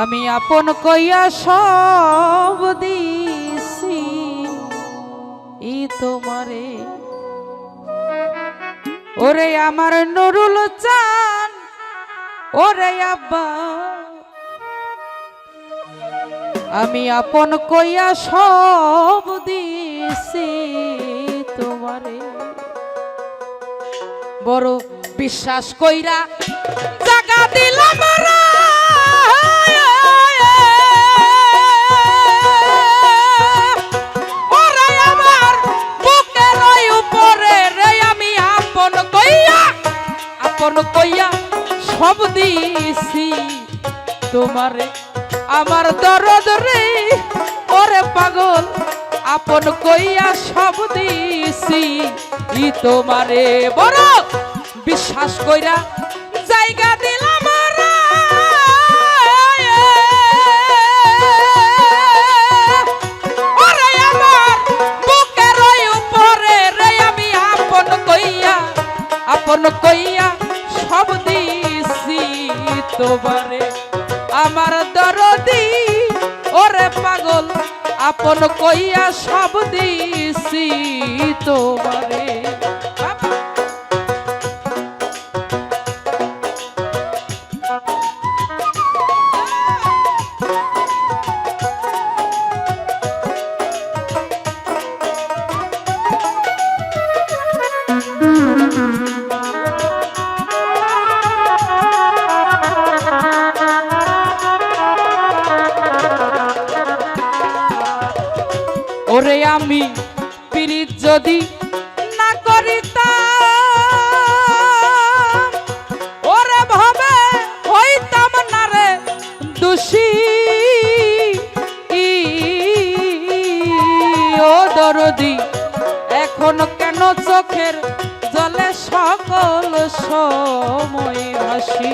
আমি আপন কইয়া সব দিছি। ই তোমারে। ওরে আমার নুরুল চান, ওরে আব্বা। আমি আপন কইয়া সব দিছি তোমারে। বড় বিশ্বাস কইরা জাগা দিলাম সব দিছি। তোমারে আমার দরদ রে, ওরে পাগল, আপন কইয়া সব দিছি। ই তোমারে বড় বিশ্বাস কইরা আপন কইয়া সব দিছি তোমারে। ওরে আমি পিরিত যদি না করিতাম, ওরে ভাবে হইতাম না রে দোষী। ও দরদি, এখন কেন চোখের জলে সকল সময় হাসি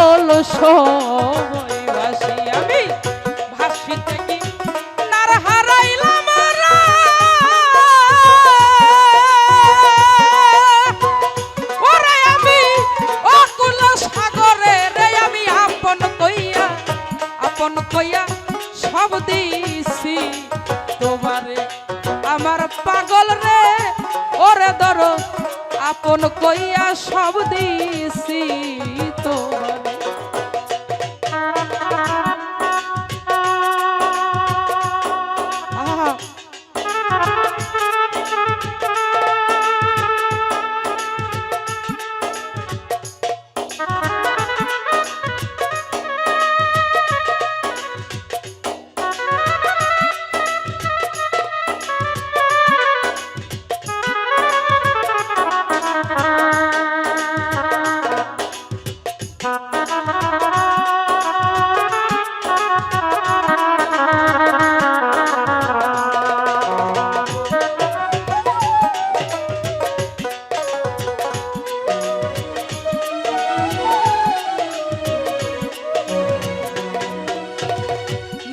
সকল সময়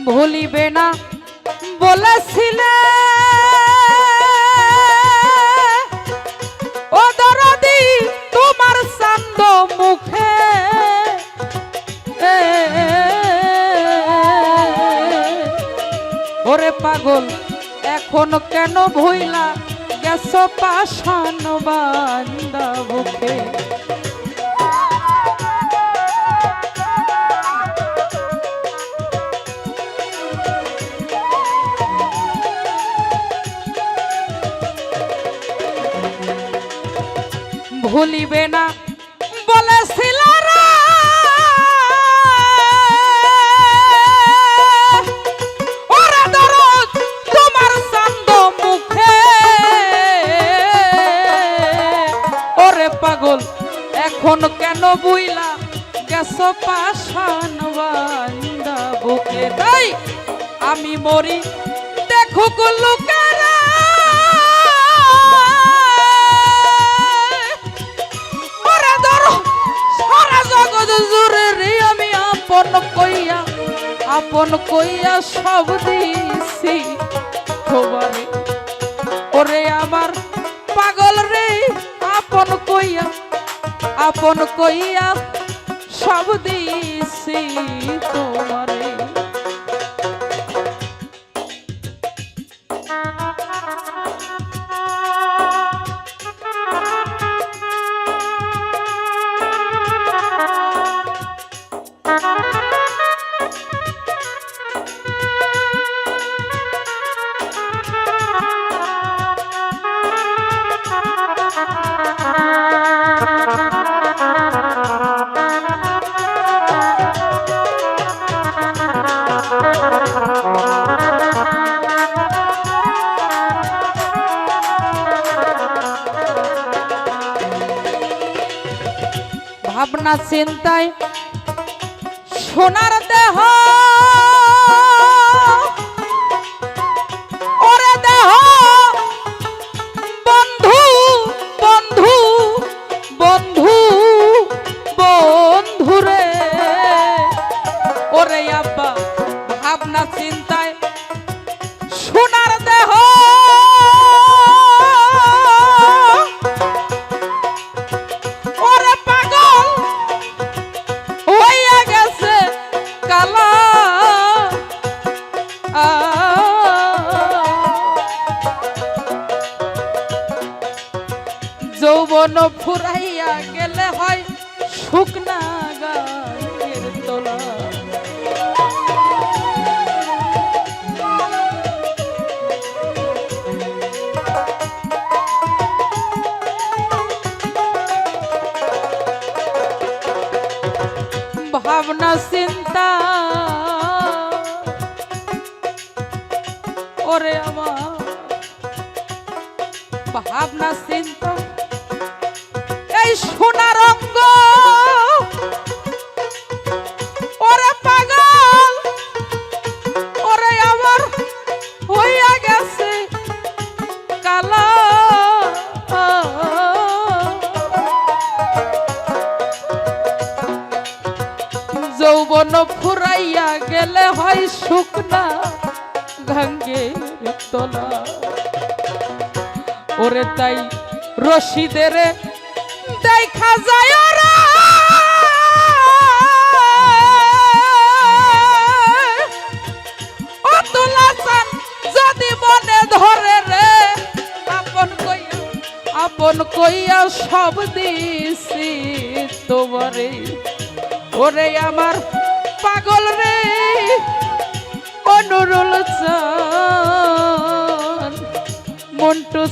ভুলিবে না। বলেছিলে ও তোমার মুখে। পাগল এখন কেন ভইলা? গেছ পাশান বান্দা বুকে। ভুলিবে না। বলেছিল পাগল, এখন কেন বুইলা? গেছ পাশান বান্দা বুকে। তাই আমি মরি, দেখুক লোক আপন কইয়া সব দিছি খবরে ওরে আমার পাগল রে, আপন কইয়া আপন কইয়া সব দিছি তোমারে। ভাবনা চিন্তায় সোনার দেহ। বন্ধু বন্ধু বন্ধু বন্ধু রে। ওরে চিন্তায় সোনার শুকনা গায়ের তোলা। ভাবনা চিন্তা। আমার। ভাবনা চিন্তা। এই সোনা রঙ্গ যৌবন ফুরাইয়া গেলে হয় শুকনা গাঙ্গের তোলা। ওরে তাই রশিদের দেখা যায় মনে ধরে রে, আপন কইয়া আপন কইয়া সব দিছি তোমারে। ওরে আমার পাগল রে অনুরুল মন্টু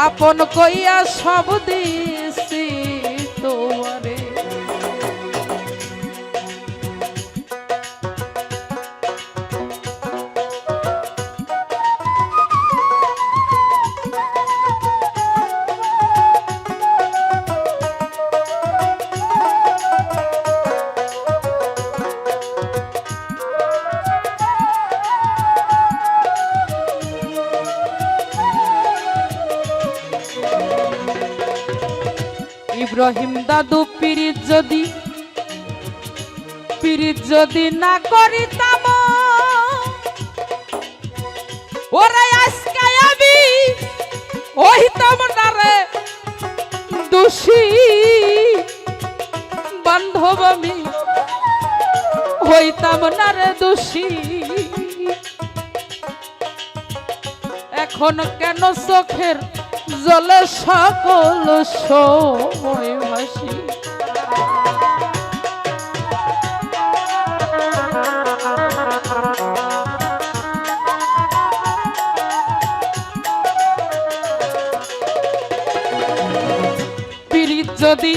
আপন কইয়া সব দিছি ইব্রাহিম দাদু পিরিত যদি পিরিত যদি না করিতাম, ওরে আজকে আমি ওহিতাম না রে দোষী বান্ধব আমি, হইতাম না রে দোষী। এখন কেন চোখের জলে সকল সময় ভাসি। যদি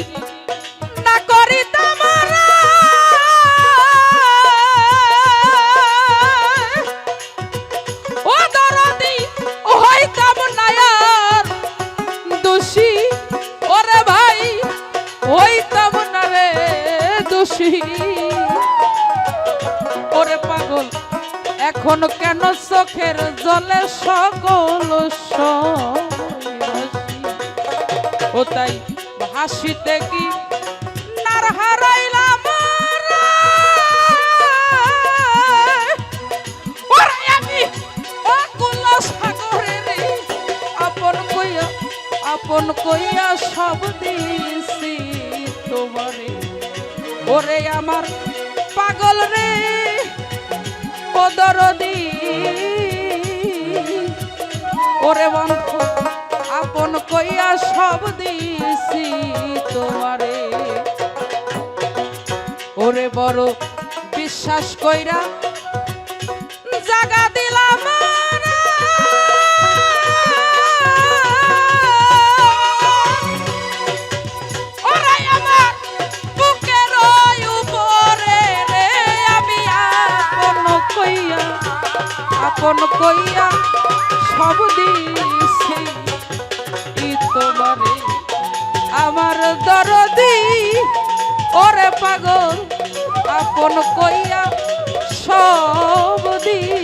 দোষী ওরে পাগল, এখন কেন চোখের জলে সকল? ও তাই হাসিতে কি নার হারাইলাম আপন কইয়া সব দিছি তোমারে। ওরে আমার পাগল রে, ও দরদি। ওরে বন্ধু, আপন কইয়া সব দিছি তোমারে। ওরে বড় বিশ্বাস কইরা জাগা আপন কইয়া সব দিছে তোমারে আমার দরদি। ওরে পাগল আপন কইয়া সব দিছে